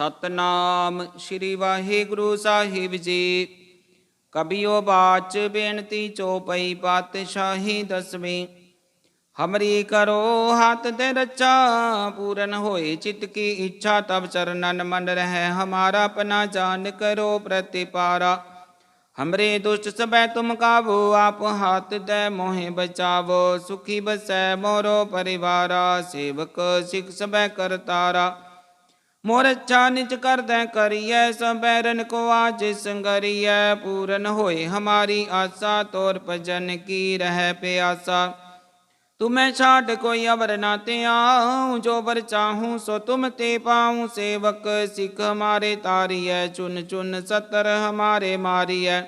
ਸਤਨਾਮ ਸ੍ਰੀ ਵਾਹਿਗੁਰੂ ਸਾਹਿਬ ਜੀ। ਕਬਿਓ ਬਾਚ ਬੇਨਤੀ ਚੋਪਈ ਪਾਤਸ਼ਾਹੀ ਦਸਵੀਂ। ਹਮਰੀ ਕਰੋ ਹੱਥ ਤੇ ਰੱਚਾ ਪੂਰਨ ਹੋਏ ਚਿਤ ਕੀ ਇੱਛਾ, ਤਬ ਚਰਨਨ ਮਨ ਰਹਿ ਹਮਾਰਾ, ਆਪਣਾ ਜਾਨ ਕਰੋ ਪ੍ਰਤਿਪਾਰਾ। ਹਮਰੇ ਦੁਸ਼ਟ ਸਬੈ ਤੁਮ ਕਾਬੂ ਆਪ ਹਾਥ ਦੇ ਮੋਹਿ ਬਚਾਵੋ, ਸੁਖੀ ਬਸੈ ਮੋਰੋ ਪਰਿਵਾਰਾ, ਸੇਵਕ ਸਿਖ ਸਬੈ ਕਰਤਾਰਾ। ਮੋਰ ਅੱਛਾ ਨਿਜ ਕਰਦੈ ਕਰੀਐ ਸਬੈਰਨ ਕੋ ਆਜ ਸੰਗਰੀਐ ਪੂਰਨ ਹੋਏ ਹਮਾਰੀ ਆਸਾ, ਤੋਰ ਭਜਨ ਕੀ ਰਹਿ ਪਿਆਸਾ। ਤੁਮੈ ਛਾੜ ਕੋਈ ਅਵਰ ਨਾ ਤੇ ਜੋ ਬਰ ਚਾਹੂੰ ਸੋ ਤੁਮ ਤੇ ਪਾਉ, ਸੇਵਕ ਸਿੱਖ ਹਮਾਰੇ ਤਾਰੀਐ, ਚੁਨ ਚੁਨ ਸਤਰ ਹਮਾਰੇ ਮਾਰੀਐ।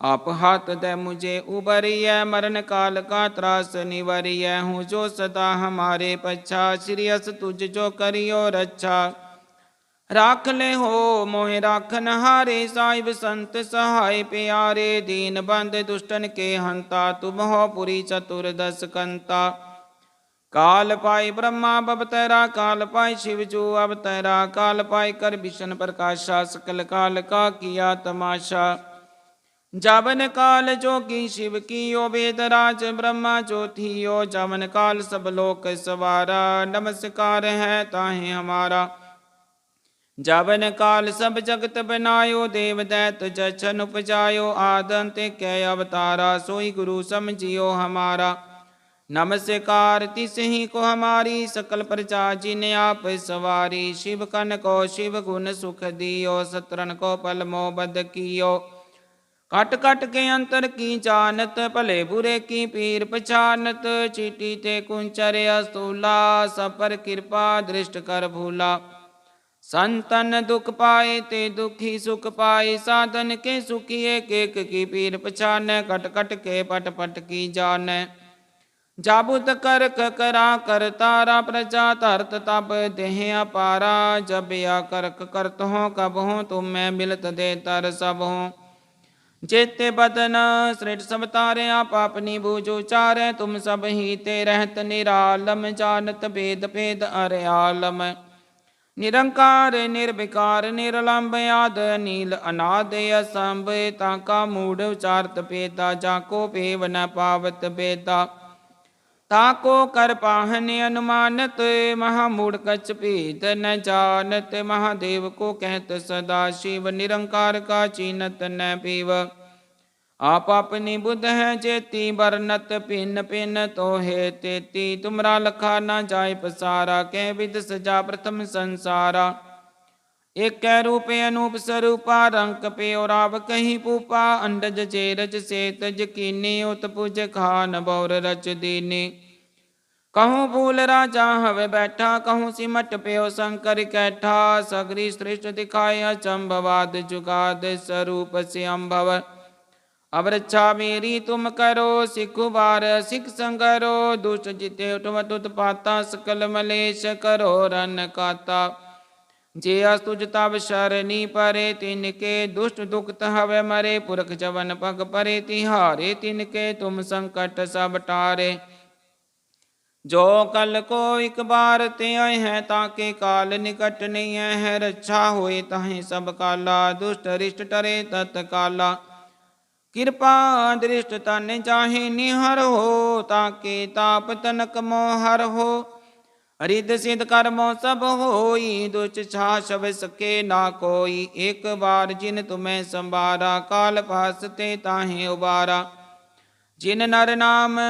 ਆਪ ਹੱਥ ਦੇ ਮੁਝੇ ਉਬਰੀਐ ਮਰਨ ਕਾਲ ਕਾ ਤਰਾਸ ਨਿਵਰੀਐ ਹੂੰ ਜੋ ਸਦਾ ਹਮਾਰੇ ਪਛਾ ਸ੍ਰੀ ਅਸ ਤੁਝ ਜੋ ਕਰਿਓ ਰੱਛਾ ਰਾਖ ਲੈ ਹੋ ਮੋਹਿ ਰਾਖਨ ਹਾਰੇ ਸਾਹਿਬ ਸੰਤ ਸਹਾਇ ਪਿਆਰੇ ਦੀਨ ਬੰਦ ਦੁਸ਼ਟਨ ਕੇ ਹੰਤਾ ਤੁਮ ਹੋ ਪੁਰੀ ਚਤੁਰ ਦਸ ਕੰਤਾ ਕਾਲ ਪਾਈ ਬ੍ਰਹਮਾ ਬਵਤਰਾ ਕਾਲ ਪਾਈ ਸ਼ਿਵ ਜੂ ਅਵਤਰਾ ਕਾਲ ਪਾਈ ਕਰ ਵਿਸ਼ਨ ਪ੍ਰਕਾਸ਼ਾ ਸਕਲ ਕਾਲ ਕਾ ਕੀਆ ਤਮਾਸ਼ਾ ਜਵਨ ਕਾਲ ਜੋਗੀ ਸ਼ਿਵ ਕੀਓ ਵੇਦ ਰਾਜ ਬ੍ਰਹਮਾ ਜੋਤੀਓ ਜਵਨ ਕਾਲ ਸਭ ਲੋਕ ਸਵਾਰਾ ਨਮਸਕਾਰ ਹੈ ਤਾਹੇ ਹਮਾਰਾ ਜਵਨ ਕਾਲ ਸਭ ਜਗਤ ਬਨਾਇਓ ਦੇਵ ਦੈਤ ਜਛਨ ਉਪਜਾਇਓ ਆਦਨ ਤੇ ਕੈ ਅਵਤਾਰਾ ਸੋਈ ਗੁਰੂ ਸਮਝਿਓ ਹਮਾਰਾ ਨਮਸਕਾਰ ਤਿਸ ਹੀ ਕੋ ਹਮਾਰੀ ਸਕਲ ਪ੍ਰਜਾ ਜਿਨ ਆਪ ਸਵਾਰੀ ਸ਼ਿਵ ਕਨ ਕੋ ਸ਼ਿਵ ਗੁਣ ਸੁਖ ਦਿਓ ਸਤਰਨ ਕੋ ਪਲ ਮੋ ਬਦ ਕੀਓ ਕਟ ਕਟ ਕੇ ਅੰਤਰ ਕੀ ਜਾਣਤ ਭਲੇ ਬੁਰੇ ਕੀ ਪੀਰ ਪਛਾਨਤ ਚੀਟੀ ਤੇ ਕੁੰਚਰ ਅਸਤੂਲਾ ਸਭ ਪਰ ਕਿਰਪਾ ਦ੍ਰਿਸ਼ਟ ਕਰ ਭੂਲਾ ਸੰਤਨ ਦੁਖ ਪਾਏ ਤੇ ਦੁਖੀ ਸੁਖ ਪਾਏ ਸਾਧਨ ਕੇ ਸੁਖੀ ਏਕ ਏਕ ਕੀ ਪੀਰ ਪਛਾਨੈ ਕਟ ਕਟ ਕੇ ਪਟ ਪਟ ਕੀ ਜਾਣੈ ਜਾਬੁਤ ਕਰਕ ਕਰਾ ਕਰ ਤਾਰਾ ਪ੍ਰਜਾ ਧਰਤ ਤਬ ਦੇਹ ਅਪਾਰਾ ਜਬ ਆ ਕਰਕ ਕਰਤ ਹੋ ਕਬ ਹੋ ਤੁਮੈ ਮਿਲਤ ਦੇ ਤਰ ਸਭ ਹੋ ਜੇਤੇ ਬਦਨ ਸ੍ਰਿਟ ਸਭ ਤਾਰਿਆ ਪਾਪਨੀ ਬੂਝ ਉਚਾਰੈ ਤੁਮ ਸਭ ਹੀ ਤੇ ਰਹਿਤ ਨਿਰਾਲਮ, ਜਾਣਤ ਭੇਦ ਭੇਦ ਅਰਿਆਲਮ। ਨਿਰੰਕਾਰ, ਨਿਰਵਿਕਾਰ ਨਿਰਲੰਭ ਆਦ ਨੀਲ ਅਨਾਦ ਅਸੰਭ, ਤਾਂ ਕਾ ਮੂੜ ਉਚਾਰਤ ਪੇਤਾ ਜਾ ਕੋ ਭੇਵ ਨ ਪਾਵਤ ਬੇਤਾ ਤਾ ਕੋ ਕਰ ਪਾਹਨ ਅਨੁਮਾਨਤ, ਮਹਾ ਮੂੜ ਕਛ ਭੇਦ ਨ ਜਾਣਤ, ਮਹਾਦੇਵ ਕੋ ਕਹਿਤ ਸਦਾ ਸ਼ਿਵ ਨਿਰੰਕਾਰ ਕਾ ਚੀਨਤ ਨ ਪੀਵ। ਆਪ ਆਪਣੀ ਬੁੱਧ ਹੈ ਜੇਤੀ ਬਰਨਤ ਪਿੰਨ ਪਿੰਨ ਤੋਹੇ ਤੇਤੀ। ਤੁਮਰਾ ਲਖਾ ਨਾ ਜਾਏ ਪਸਾਰਾ, ਕਹਿ ਵਿਦ ਸਜਾ ਪ੍ਰਥਮ ਸੰਸਾਰਾ। ਏਕੈ ਰੂਪ ਅਨੂਪ ਸਰੂਪਾ, ਰੰਕ ਪਿਓ ਰਾਵ ਕਹੀ ਪੂਪਾ, ਅੰਡਜ ਚੇਰਜ ਸੇਤ ਜਕੀਨੀ, ਉਤ ਪੁਜ ਖਾਨ ਬੌਰ ਰਚ ਦੀਨੀ। ਕਹੂੰ ਫੂਲ ਰਾਜਾ ਹਵੇ ਬੈਠਾ, ਕਹੂੰ ਸਿਮਟ ਪਿਓ ਸ਼ੰਕਰ ਕੈਠਾ, ਸਗਰੀ ਸ੍ਰਿਸ਼ਟ ਦਿਖਾਇਆ ਚੰਭਵਾਦ ਜੁਗਾਦ ਸਰੂਪ ਸਿਅੰਭਵ। ਅਵਰਛਾ ਮੇਰੀ ਤੁਮ ਕਰੋ, ਸਿੱਖੁ ਬਾਰ ਸਿੱਖ ਸੰਗਰੋ, ਦੁਸ਼ਟ ਜਿਤੇ ਉਠਵ ਤੁਤ ਪਾਤਾ, ਸਕਲ ਮਲੇਸ਼ ਕਰੋ ਰਨ ਕਾਤਾ। ਜੇ ਅਸ ਤੁਜ ਤਬ ਸ਼ਰਨੀ ਪਰੇ, ਤਿਨ ਕੇ ਦੁਸ਼ਟ ਦੁਖਤ ਹਵੇ ਮਰੇ, ਪੁਰਖ ਜਵਨ ਪਗ ਪਰੇ, ਤਿਹਾਰੇ ਤਿਨ ਕੇ ਤੁਮ ਸੰਕਟ ਸਭ ਟਾਰੇ। ਜੋ ਕਲ ਕੋ ਇਕ ਬਾਰ ਤੇ ਆਏ ਹੈ, ਤਾਂ ਕੇ ਕਾਲ ਨਿਕਟ ਨਹੀਂ ਹੈ ਰੱਛਾ ਹੋਏ ਤਾਹੇ ਸਭ ਕਾਲਾ, ਦੁਸ਼ਟ ਰਿਸ਼ਟ ਟਰੇ ਤਤ ਕਾਲਾ। ਕਿਰਪਾ ਦ੍ਰਿਸ਼ਟ ਤਨ ਚਾਹੇ ਨਿਹਰ ਹੋ, ਤਾਂ ਕੇ ਤਾਪ ਤਨਕ ਮੋਹਰ ਹੋ। ਰਿਦ ਸਿਧ ਕਰਮੋ ਸਭ ਹੋਈ ਦੁਚ ਛਾ ਸ਼ਬ ਸਕੇ ਨਾ ਕੋਈ। ਇੱਕ ਬਾਰ ਜਿਨ ਤੁਮੈ ਸੰਭਾਰਾ, ਕਾਲ ਪਾਸ ਤੇ ਤਾਹੇ ਉਬਾਰਾ। ਜਿਨ ਨਰ ਨਾਮ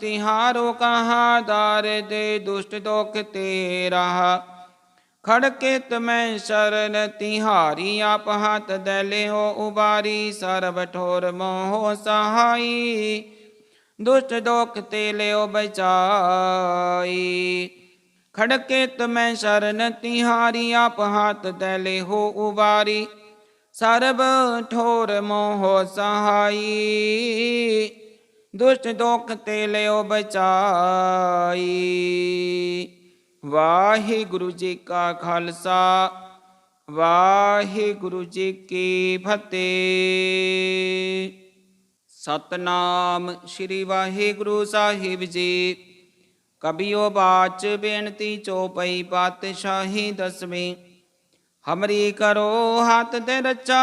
ਤਿਹਾਰੋ ਕਹਾ, ਦਾਰ ਦੇ ਦੁਸ਼ਟ ਦੋਖ ਤੇ ਰਹਾ ਖੜਕੇ ਤਮੈ ਸ਼ਰਨ, ਤਿਹਾਰੀ ਆਪ ਹੱਥ ਦੇ ਲਿਓ ਉਬਾਰੀ। ਸਰਬ ਠੋਰ ਮੋਹ ਸਹਾਈ, ਦੁਸ਼ਟ ਦੁਖ ਤੇ ਲਿਓ ਬਚਾਈ। ਖੜਕੇ ਤਮੈ ਸ਼ਰਨ ਤਿਹਾਰੀ, ਆਪ ਹੱਥ ਦੇ ਲਿਓ ਉਬਾਰੀ ਸਰਬ ਠੋਰ ਮੋਹ ਸਹਾਈ, ਦੁਸ਼ਟ ਦੋਖ ਤੇ ਲਿਓ ਬਚਾਈ। ਵਾਹਿਗੁਰੂ ਜੀ ਕਾ ਖਾਲਸਾ, ਵਾਹਿਗੁਰੂ ਜੀ ਕੀ ਫਤਿਹ। ਸਤਨਾਮ ਸ੍ਰੀ ਵਾਹਿਗੁਰੂ ਸਾਹਿਬ ਜੀ। ਕਬਿਓ ਬਾਚ ਬੇਨਤੀ ਚੋਪਈ ਪਾਤਸ਼ਾਹੀ ਦਸਵੀਂ। ਹਮਰੀ ਕਰੋ ਹੱਥ ਤੇ ਰੱਚਾ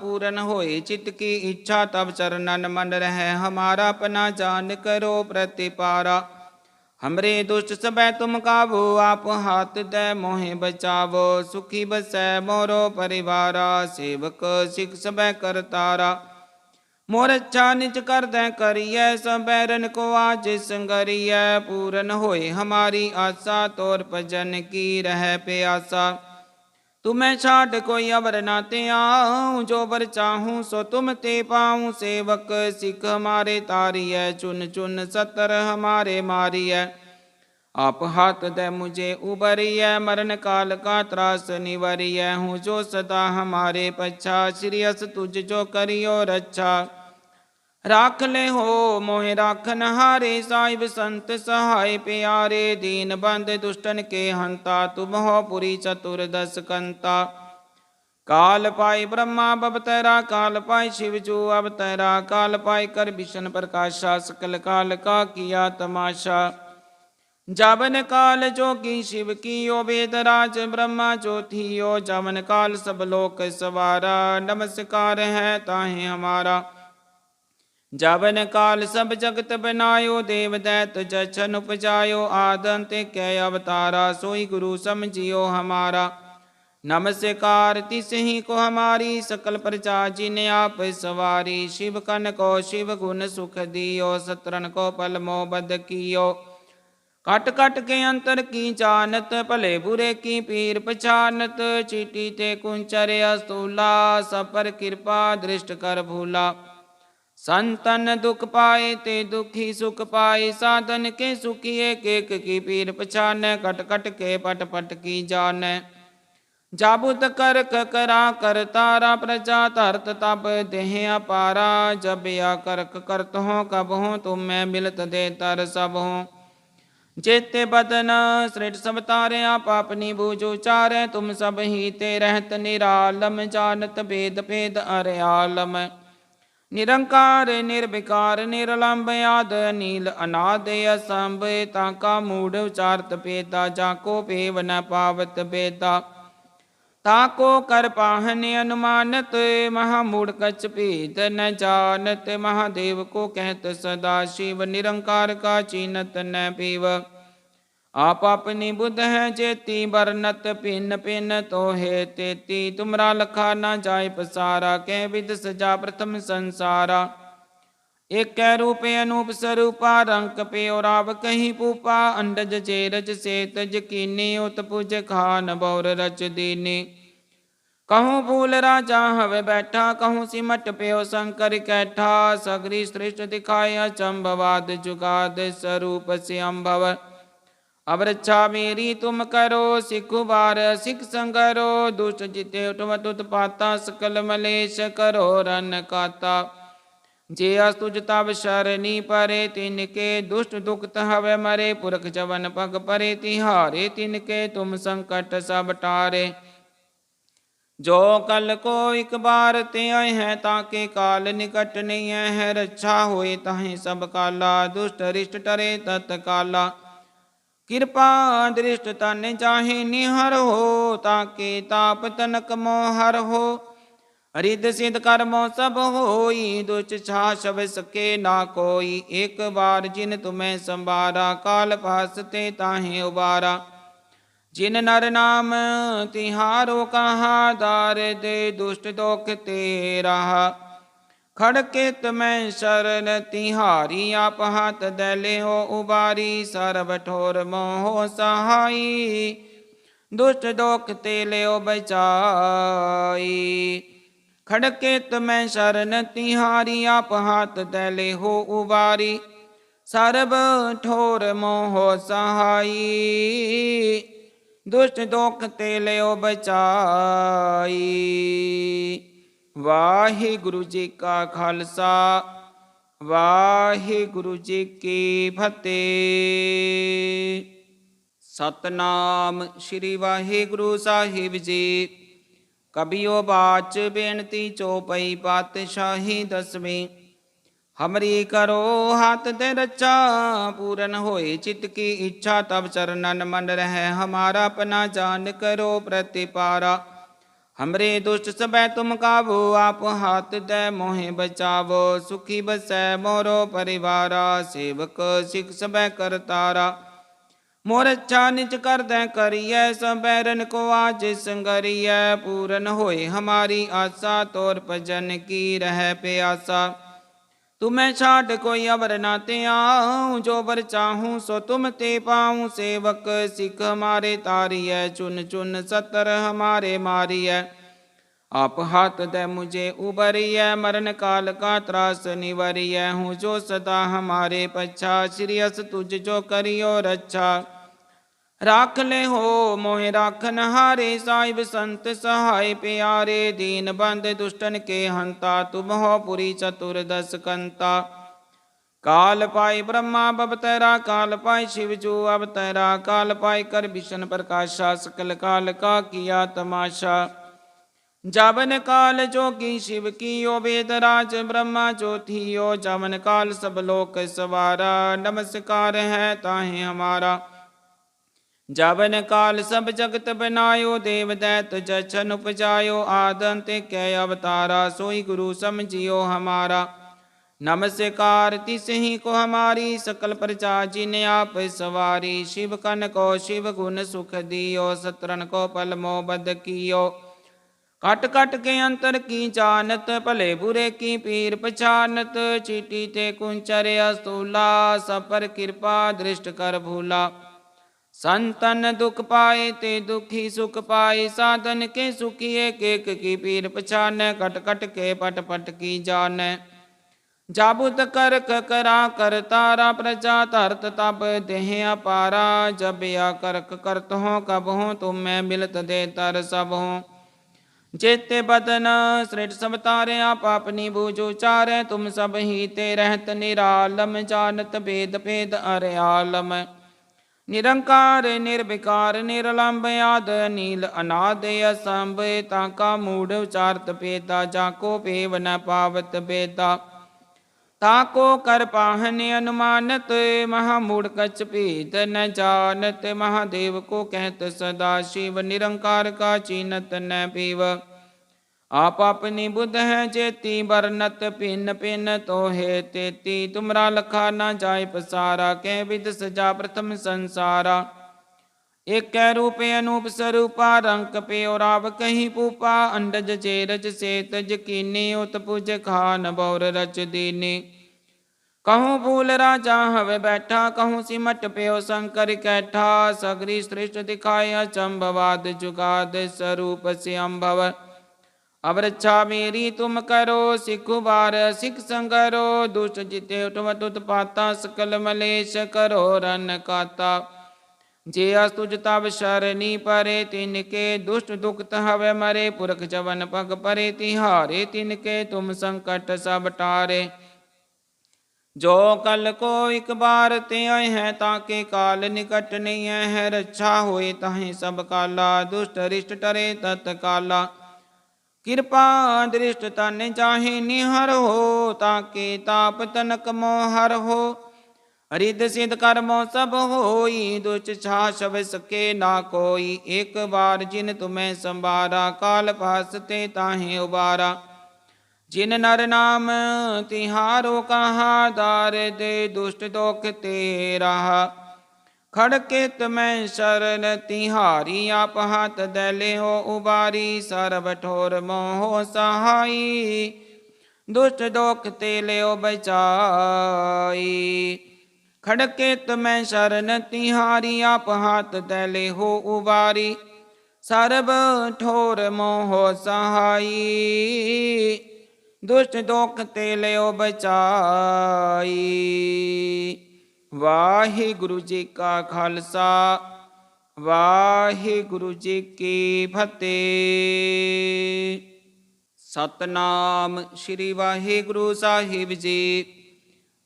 ਪੂਰਨ ਹੋਏ ਚਿਤ ਕੀ ਇੱਛਾ ਤਬ ਚਰਨਨ ਮਨ ਰਹਿ, ਹਮਾਰਾ ਆਪਣਾ ਜਾਨ ਕਰੋ ਪ੍ਰਤਿਪਾਰਾ। ਹਮਰੇ ਦੁਸ਼ਟ ਸਬੈ ਤੁਮ ਕਾਬੂ ਆਪ ਹਾਥ ਦੇ ਮੋਹਿ ਬਚਾਵੋ, ਸੁਖੀ ਬਸੈ ਮੋਰੋ ਪਰਿਵਾਰਾ, ਸੇਵਕ ਸਿਖ ਸਬੈ ਕਰਤਾਰਾ। ਮੋਰ ਅੱਛਾ ਨਿਜ ਕਰਦੈ ਕਰੀਐ ਸਬੈਰਨ ਕੋ ਆਜ ਸੰਗਰੀਐ ਪੂਰਨ ਹੋਏ ਹਮਾਰੀ ਆਸਾ ਤੋਰ ਭਜਨ ਕੀ ਰਹਿ ਪਿਆਸਾ ਤੁਮੈ ਛਾੜ ਕੋਈ ਅਵਰ ਨਾ ਤੇ ਆਉ ਜੋ ਵਰ ਚਾਹੂੰ ਸੋ ਤੁਮ ਤੇ ਪਾਉ ਸੇਵਕ ਸਿੱਖ ਹਮਾਰੇ ਤਾਰੀਐ ਚੁਨ ਚੁਨ ਸਤਰ ਹਮਾਰੇ ਮਾਰੀਐ ਆਪ ਹੱਥ ਦੇ ਮੁਝੇ ਉਬਰੀਐ ਮਰਨ ਕਾਲ ਕਾ ਤਰਾਸ ਨਿਵਰੀਐ ਹੂੰ ਜੋ ਸਦਾ ਹਮਾਰੇ ਪਛਾ ਸ੍ਰੀ ਅਸ ਤੁਝ ਜੋ ਕਰਿਓ ਰੱਛਾ ਰਾਖ ਲੈ ਹੋ ਮੋਹਿ ਰਾਖਨ ਹਾਰੇ ਸਾਹਿਬ ਸੰਤ ਸਹਾਇ ਪਿਆਰੇ ਦੀਨ ਬੰਦ ਦੁਸ਼ਟਨ ਕੇ ਹੰਤਾ ਤੁਮ ਹੋ ਪੁਰੀ ਚਤੁਰ ਦਸ ਕੰਤਾ ਕਾਲ ਪਾਈ ਬ੍ਰਹਮਾ ਬਵਤਰਾ ਕਾਲ ਪਾਈ ਸ਼ਿਵ ਜੋ ਅਵਤਰਾ ਕਾਲ ਪਾਈ ਕਰ ਵਿਸ਼ਨ ਪ੍ਰਕਾਸ਼ਾ ਸਕਲ ਕਾਲ ਕਾ ਕੀਆ ਤਮਾਸ਼ਾ ਜਬਨ ਕਾਲ ਜੋ ਕੀ ਸ਼ਿਵ ਕੀਓ ਵੇਦ ਰਾਜ ਬ੍ਰਹਮਾ ਜੋਥੀਓ ਜਮਨ ਕਾਲ ਸਭ ਲੋਕ ਸਵਾਰਾ ਨਮਸਕਾਰ ਹੈ ਤਾਹੇ ਹਮਾਰਾ ਜਬਨ ਕਾਲ ਸਭ ਜਗਤ ਬਨਾਇਓ, ਦੇਵ ਦੈਤ ਜਛਨ ਉਪਜਾਇਓ ਆਦਨ ਤੇ ਕੈ ਅਵਤਾਰਾ, ਸੋਈ ਗੁਰੂ ਸਮਝਿਓ ਹਮਾਰਾ। ਨਮਸਕਾਰ ਤਿਸਹੀ ਕੋ ਹਮਾਰੀ, ਸਕਲ ਪ੍ਰਜਾ ਨੇ ਆਪ ਸਵਾਰੀ। ਸ਼ਿਵ ਕਨ ਕੋ ਸ਼ਿਵ ਗੁਣ ਸੁਖ ਦਿਓ ਸਤਰਨ ਕੋ ਪਲ ਮੋ ਬਦ ਕੀਓ। ਕਟ ਕਟ ਕੇ ਅੰਤਰ ਕੀ ਜਾਣਤ, ਭਲੇ ਬੁਰੇ ਕੀ ਪੀਰ ਪਛਾਨਤ। ਚੀਟੀ ਤੇ ਕੁੰਚਰ ਅਸਤੂਲਾ ਸਪਰ ਕਿਰਪਾ ਦ੍ਰਿਸ਼ਟ ਕਰ ਭੂਲਾ। ਸੰਤਨ ਦੁਖ ਪਾਏ ਤੇ ਦੁਖੀ ਸੁਖ ਪਾਏ ਸਾਧਨ ਕੇ ਸੁਖੀ ਏਕ ਏਕ ਕੀ ਪੀਰ ਪਛਾਨੈ ਕਟ ਕਟ ਕੇ ਪਟ ਪਟ ਕੀ ਜਾਣੈ ਜਾਬੁਤ ਕਰਕ ਕਰਾ ਕਰ ਤਾਰਾ ਪ੍ਰਜਾ ਧਰਤ ਤਬ ਦੇਹ ਅਪਾਰਾ ਜਬ ਆ ਕਰਕ ਕਰਤ ਹੋ ਕਬ ਹੋ ਤੁਮੈ ਮਿਲਤ ਦੇ ਤਰ ਸਭ ਹੋ ਜੇਤੇ ਬਦਨ ਸ੍ਰਿਟ ਸਭ ਤਾਰਿਆ ਪਾਪਨੀ ਬੂਝ ਉਚਾਰੈ ਤੁਮ ਸਭ ਹੀ ਤੇ ਰਹਿਤ ਨਿਰਾਲਮ ਜਾਣਤ ਭੇਦ ਭੇਦ ਅਰਿਆਲਮ ਨਿਰੰਕਾਰ, ਨਿਰਵਿਕਾਰ ਨਿਰਲੰਭ ਆਦ ਨੀਲ ਅਨਾਦ, ਅਸੰਭ, ਤਾਂ ਕਾ ਮੂੜ ਉਚਾਰਤ ਪੇਤਾ ਜਾ ਕੋ ਭੇਵ ਨ ਪਾਵਤ ਬੇਤਾ ਤਾ ਕੋ ਕਰ ਪਾਹਨ ਅਨੁਮਾਨਤ, ਮਹਾ ਮੂੜ ਕਛ ਭੇਦ ਨ ਜਾਣਤ, ਮਹਾਦੇਵ ਕੋ ਕਹਿਤ ਸਦਾ, ਸ਼ਿਵ ਨਿਰੰਕਾਰ ਕਾ ਚੀਨਤ ਨ ਪੀਵ। ਆਪ ਆਪਣੀ ਬੁੱਧ ਹੈ ਜੇਤੀ ਬਰਨਤ ਭਿੰਨ ਭਿੰਨ ਤੋਹੇ ਤੇਤੀ। ਤੁਮਰਾ ਲਖਾ ਨਾ ਜਾਏ ਪਸਾਰਾ, ਕਹਿ ਵਿਦ ਸਜਾ ਪ੍ਰਥਮ ਸੰਸਾਰਾ। ਏਕੈ ਰੂਪੇ ਅਨੂਪ ਸਰੂਪਾ ਰੰਕ ਪਿਓ ਰਾਵ ਕਹੀ ਪੂਪਾ। ਅੰਡਜ ਚੇਰਜ ਸੇਤ ਜਕੀਨੀ ਉਤ ਪੁਜ ਖਾਨ ਬੌਰ ਰਚ ਦੀਨੀ। ਕਹੂੰ ਭੂਲ ਰਾਜਾ ਹਵੇ ਬੈਠਾ, ਕਹੂੰ ਸਿਮਟ ਪਿਓ ਸ਼ੰਕਰ ਕੈਠਾ। ਸਗਰੀ ਸ੍ਰਿਸ਼ਟ ਦਿਖਾਇਆ ਚੰਬਵਾਦ ਜੁਗਾਦ ਸਰੂਪ ਸਿਅੰਭਵ ਅਬ ਰੱਛਾ ਮੇਰੀ ਤੁਮ ਕਰੋ, ਸਿੱਖੁ ਬਾਰ ਸਿੱਖ ਸੰਗਰੋ, ਦੁਸ਼ਟ ਜਿਤੇ ਉਠਵ ਤੁਤ ਪਾਤਾ, ਸਕਲ ਮਲੇਸ਼ ਕਰੋ ਰਨ ਕਾਤਾ। ਜੇ ਅਸ ਤੁਜ ਤਬ ਸ਼ਰਨੀ ਪਰੇ, ਤਿਨ ਕੇ ਦੁਸ਼ਟ ਦੁਖਤ ਹਵੇ ਮਰੇ, ਪੁਰਖ ਜਵਨ ਪਗ ਪਰੇ, ਤਿਹਾਰੇ ਤਿਨ ਕੇ ਤੁਮ ਸੰਕਟ ਸਭ ਟਾਰੇ। ਜੋ ਕਲ ਕੋ ਇਕ ਬਾਰ ਤੇ ਆਏ ਹੈ, ਤਾਂ ਕੇ ਕਾਲ ਨਿਕਟ ਨਹੀਂ ਹੈ, ਰੱਛਾ ਹੋਏ ਤਾਹੇ ਸਭ ਕਾਲਾ, ਦੁਸ਼ਟ ਰਿਸ਼ਟ ਟਰੇ ਤਤ ਕਾਲਾ। ਕਿਰਪਾ ਦ੍ਰਿਸ਼ਟ ਤਨ ਚਾਹੇ ਨਿਹਰ ਹੋ, ਤਾਂ ਕੇ ਤਾਪ ਤਨਕ ਮੋਹ ਹਰ ਹੋ? ਰਿਦ ਸਿਧ ਕਰਮੋ ਸਭ ਹੋਈ ਦੁਚ ਛਾ ਸ਼ਬ ਸਕੇ ਨਾ ਕੋਈ। ਇੱਕ ਵਾਰ ਜਿਨ ਤੁਮੈ ਸੰਭਾਰਾ, ਕਾਲ ਪਾਸ ਤੇ ਤਾਹੇ ਉਬਾਰਾ। ਜਿਨ ਨਰ ਨਾਮ ਤਿਹਾਰੋ ਕਹਾ ਦਾਰ ਦੇ ਦੁਸ਼ਟ ਦੁਖ ਤੇ ਰਹਾ ਖੜਕੇ ਤਮੈ ਸ਼ਰਨ ਤਿਹਾਰੀ ਆਪ ਹੱਥ ਦੇ ਲਿਓ ਉਬਾਰੀ, ਸਰਬ ਠੋਰ ਮੋਹ ਸਹਾਈ। ਦੁਸ਼ਟ ਦੋਖ ਤੇ ਲਿਓ ਬਚਾਈ। ਖੜਕੇ ਤਮੈ ਸ਼ਰਨ ਤਿਹਾਰੀ ਆਪ ਹੱਥ ਦੇ ਲਿਓ ਉਬਾਰੀ, ਸਰਬ ਠੋਰ ਮੋਹ ਸਹਾਈ। ਦੁਸ਼ਟ ਦੋਖ ਤੇ ਲਿਓ ਬਚਾਈ। ਵਾਹਿਗੁਰੂ ਜੀ ਕਾ ਖਾਲਸਾ, ਵਾਹਿਗੁਰੂ ਜੀ ਕੀ ਫਤਿਹ। ਸਤਨਾਮ ਸ੍ਰੀ ਵਾਹਿਗੁਰੂ ਸਾਹਿਬ ਜੀ। ਕਬਿਓ ਬਾਚ ਬੇਨਤੀ ਚੋਪਈ ਪਾਤਸ਼ਾਹੀ ਦਸਵੀਂ। ਹਮਰੀ ਕਰੋ ਹੱਥ ਤੇ ਰਚਾ ਪੂਰਨ ਹੋਏ ਚਿਤ ਕੀ ਇੱਛਾ, ਤਬ ਚਰਨਨ ਮਨ ਰਹਿ, ਹਮਾਰਾ ਆਪਣਾ ਜਾਨ ਕਰੋ ਪ੍ਰਤਿਪਾਰਾ। ਹਮਰੇ ਦੁਸ਼ਟ ਸਬੈ ਤੁਮ ਕਾਬੂ ਆਪ ਹਾਥ ਦੈ ਮੋਹਿ ਬਚਾਵੋ ਸੁਖੀ ਬਸੈ ਮੋਰੋ ਪਰਿਵਾਰਾ ਸੇਵਕ ਸਿਖ ਸਬੈ ਕਰਤਾਰਾ ਮੋਰ ਅੱਛਾ ਨਿਜ ਕਰਦੈ ਕਰੀਐ ਸਬੈਰਨ ਕੋ ਆਜ ਸੰਗਰੀਐ ਪੂਰਨ ਹੋਏ ਹਮਾਰੀ ਆਸਾ ਤੋਰ ਭਜਨ ਕੀ ਰਹਿ ਪਿਆਸਾ ਤੁਮੈ ਛਾੜ ਕੋਈ ਅਵਰ ਨਾ ਤੇ ਆਉ ਜੋ ਵਰ ਚਾਹੂੰ ਸੋ ਤੁਮ ਤੇ ਪਾਉ ਸੇਵਕ ਸਿੱਖ ਹਮਾਰੇ ਤਾਰੀਐ ਚੁਨ ਚੁਨ ਸਤਰ ਹਮਾਰੇ ਮਾਰੀਐ ਆਪ ਹਾਥ ਦੇ ਮੁਝੇ ਉਬਰੀਐ ਮਰਨ ਕਾਲ ਕਾ ਤਰਾਸ ਨਿਵਰੀਐ ਹੂੰ ਜੋ ਸਦਾ ਹਮਾਰੇ ਪਛਾ ਸ੍ਰੀ ਅਸ ਤੁਝ ਜੋ ਕਰਿਓ ਰੱਛਾ ਰਾਖ ਲੈ ਹੋ ਮੋਹਿ ਰਾਖਨ ਹਾਰੇ ਸਾਹਿਬ ਸੰਤ ਸਹਾਇ ਪਿਆਰੇ ਦੀਨ ਬੰਦ ਦੁਸ਼ਟਨ ਕੇ ਹੰਤਾ ਤੁਮ ਹੋ ਪੁਰੀ ਚਤੁਰ ਦਸ ਕੰਤਾ ਕਾਲ ਪਾਈ ਬ੍ਰਹਮਾ ਬਵਤਰਾ ਕਾਲ ਪਾਈ ਸ਼ਿਵ ਜੂ ਅਵਤਰਾ ਕਾਲ ਪਾਈ ਕਰ ਵਿਸ਼ਨ ਪ੍ਰਕਾਸ਼ਾ ਸਕਲ ਕਾਲ ਕਾ ਕੀਆ ਤਮਾਸ਼ਾ ਜਵਨ ਕਾਲ ਜੋਗੀ ਸ਼ਿਵ ਕੀਓ ਵੇਦ ਰਾਜ ਬ੍ਰਹਮਾ ਜੋਥੀਓ ਜਵਨ ਕਾਲ ਸਭ ਲੋਕ ਸਵਾਰਾ ਨਮਸਕਾਰ ਹੈ ਤਾਹੇ ਹਮਾਰਾ ਜਵਨ ਕਾਲ ਸਭ ਜਗਤ ਬਨਾਇਓ ਦੇਵ ਦੈਤ ਜਛਨ ਉਪਜਾਇਓ ਆਦੰਤ ਕੈ ਅਵਤਾਰਾ, ਸੋਈ ਗੁਰੂ ਸਮਝਿਓ ਹਮਾਰਾ। ਨਮਸਕਾਰ, ਤਿਸ ਹੀ ਕੋ ਹਮਾਰੀ, ਸਕਲ ਪ੍ਰਜਾ ਜਿਨ ਆਪ ਸਵਾਰੀ। ਸ਼ਿਵ ਕਨ ਕੋ ਸ਼ਿਵ ਗੁਣ ਸੁਖ ਦਿਓ ਸਤਰਨ ਕੋ ਪਲ ਮੋ ਬਦ ਕੀਓ। ਕਟ ਕਟ ਕੇ ਅੰਤਰ ਕੀ ਜਾਣਤ, ਭਲੇ ਬੁਰੇ ਕੀ ਪੀਰ ਪਛਾਨਤ। ਚੀਟੀ ਤੇ ਕੁੰਚਰਿਆ ਅਸਤੂਲਾ ਸਭ ਪਰ ਕਿਰਪਾ ਦ੍ਰਿਸ਼ਟ ਕਰ ਭੂਲਾ। ਸੰਤਨ ਦੁਖ ਪਾਏ ਤੇ ਦੁਖੀ ਸੁਖ ਪਾਏ ਸਾਧਨ ਕੇ ਸੁਖੀ ਏਕ ਏਕ ਕੀ ਪੀਰ ਪਛਾਨੈ ਕਟ ਕਟ ਕੇ ਪਟ ਪਟ ਕੀ ਜਾਣੈ ਜਾਬੁਤ ਕਰਕ ਕਰਾ ਕਰ ਤਾਰਾ ਪ੍ਰਜਾ ਧਰਤ ਤਬ ਦੇਹ ਅਪਾਰਾ ਜਬ ਆ ਕਰਕ ਕਰਤ ਹੋ ਕਬ ਹੋ ਤੁਮੈ ਮਿਲਤ ਦੇ ਤਰ ਸਭ ਹੋ ਜੇਤੇ ਬਦਨ ਸ੍ਰਿਟ ਸਭ ਤਾਰੇ ਆਪ ਆਪਨੀ ਬੂਝੋ ਚਾਰੈ ਤੁਮ ਸਭ ਹੀ ਤੇ ਰਹਿਤ ਨਿਰਾਲਮ ਜਾਣਤ ਭੇਦ ਭੇਦ ਅਰਿਆਲਮ ਨਿਰੰਕਾਰ, ਨਿਰਵਿਕਾਰ ਨਿਰਲੰਭ ਆਦ ਨੀਲ ਅਨਾਦ, ਅਸੰਭ, ਤਾਂ ਕਾ ਮੂੜ ਉਚਾਰਤ ਪੇਤਾ ਜਾ ਕੋ ਪੇਵ ਨ ਪਾਵਤ ਬੇਤਾ ਤਾ ਕੋ ਕਰ ਪਾਹਨ ਅਨੁਮਾਨਤ, ਮਹਾ ਮੂੜ ਕਚ ਭੇਦ ਨ ਜਾਣਤ, ਮਹਾਦੇਵ ਕੋ ਕਹਿਤ ਸਦਾ, ਸ਼ਿਵ ਨਿਰੰਕਾਰ ਕਾ ਚੀਨਤ ਨ ਪੀਵ। ਆਪ ਆਪਣੀ ਬੁੱਧ ਹੈ ਜੇਤੀ ਵਰਨਤ ਪਿੰਨ ਪਿੰਨ ਤੋਹੇ ਤੇਤੀ। ਤੁਮਰਾ ਲਖਾ ਨਾ ਜਾਏ ਪਸਾਰਾ, ਕਹਿ ਵਿਦ ਸਜਾ ਪ੍ਰਥਮ ਸੰਸਾਰਾ। ਏਕੈ ਰੂਪੇ ਅਨੂਪ ਸਰੂਪਾ, ਰੰਕ ਪਿਓ ਰਾਵ ਕਹੀ ਪੂਪਾ। ਅੰਡਜ ਚੇਰਜ ਸੇਤ ਜਕੀਨੀ ਉਤ ਪੁਜ ਖਾਨ ਬੌਰ ਰਚ ਦੀਨੀ। ਕਹੂੰ ਭੂਲ ਰਾਜਾ ਹਵੇ ਬੈਠਾ, ਕਹੂੰ ਸਿਮਟ ਪਿਓ ਸ਼ੰਕਰ ਕੈਠਾ। ਸਗਰੀ ਸ੍ਰਿਸ਼ਟ ਦਿਖਾਇਆ ਚੰਬਵਾਦ ਜੁਗਾਦ ਸਰੂਪ ਸਿਅੰਭਵ ਅਵਰਛਾ ਮੇਰੀ ਤੁਮ ਕਰੋ, ਸਿੱਖੁ ਬਾਰ ਸਿੱਖ ਸੰਗਰੋ, ਦੁਸ਼ਟ ਜਿਤੇ ਉਠਵ ਤੁਤ ਪਾਤਾ, ਸਕਲ ਮਲੇਸ਼ ਕਰੋ ਰਨ ਕਾਤਾ। ਜੇ ਅਸ ਤੁਜ ਤਬ ਸ਼ਰਨੀ ਪਰੇ, ਤਿਨ ਕੇ ਦੁਸ਼ਟ ਦੁਖਤ ਹਵੇ ਮਰੇ। ਪੁਰਖ ਜਵਨ ਪਗ ਪਰੇ, ਤਿਹਾਰੇ ਤਿਨ ਕੇ ਤੁਮ ਸੰਕਟ ਸਭ ਟਾਰੇ। ਜੋ ਕਲ ਕੋ ਇੱਕ ਬਾਰ ਤੇ ਆਏ ਹੈ, ਤਾਂ ਕੇ ਕਾਲ ਨਿਕਟ ਨਹੀਂ ਹੈ। ਰੱਛਾ ਹੋਏ ਤਾਹੇ ਸਭ ਕਿਰਪਾ ਦ੍ਰਿਸ਼ਟ ਤਨ ਚਾਹੇ ਨਿਹਰ ਹੋ, ਤਾਂ ਕੇ ਤਾਪ ਤਨਕ ਮੋਹ ਹਰ ਹੋ? ਰਿਦ ਸਿਧ ਕਰਮੋ ਸਭ ਹੋਈ ਦੁਚ ਛਾ ਸ਼ਬ ਸਕੇ ਨਾ ਕੋਈ। ਇੱਕ ਵਾਰ ਜਿਨ ਤੁਮੈ ਸੰਭਾਰਾ, ਕਾਲ ਪਾਸ ਤੇ ਤਾਹੇ ਉਬਾਰਾ। ਜਿਨ ਨਰ ਨਾਮ ਤਿਹਾਰੋ ਕਹਾ, ਦਾਰ ਦੇ ਦੁਸ਼ਟ ਦੋਖ ਤੇ ਰਹਾ ਖੜਕੇ ਤਮੈ ਸ਼ਰਨ ਤਿਹਾਰੀ, ਆਪ ਹੱਥ ਦੇ ਲਿਓ ਉਬਾਰੀ, ਸਰਬ ਠੋਰ ਮੋਹ ਸਹਾਈ। ਦੁਸ਼ਟ ਦੋਖ ਤੇ ਲਿਓ ਬਚਾਈ। ਖੜਕੇ ਤਮੈ ਸ਼ਰਨ ਤਿਹਾਰੀ, ਆਪ ਹੱਥ ਦੇ ਲਿਓ ਉਬਾਰੀ, ਸਰਬ ਠੋਰ ਮੋਹ ਸਹਾਈ। ਦੁਸ਼ਟ ਦੋਖ ਤੇ ਲਿਓ ਬਚਾਈ। ਵਾਹਿਗੁਰੂ ਜੀ ਕਾ ਖਾਲਸਾ, ਵਾਹਿਗੁਰੂ ਜੀ ਕੀ ਫਤਿਹ। ਸਤਨਾਮ ਸ੍ਰੀ ਵਾਹਿਗੁਰੂ ਸਾਹਿਬ ਜੀ।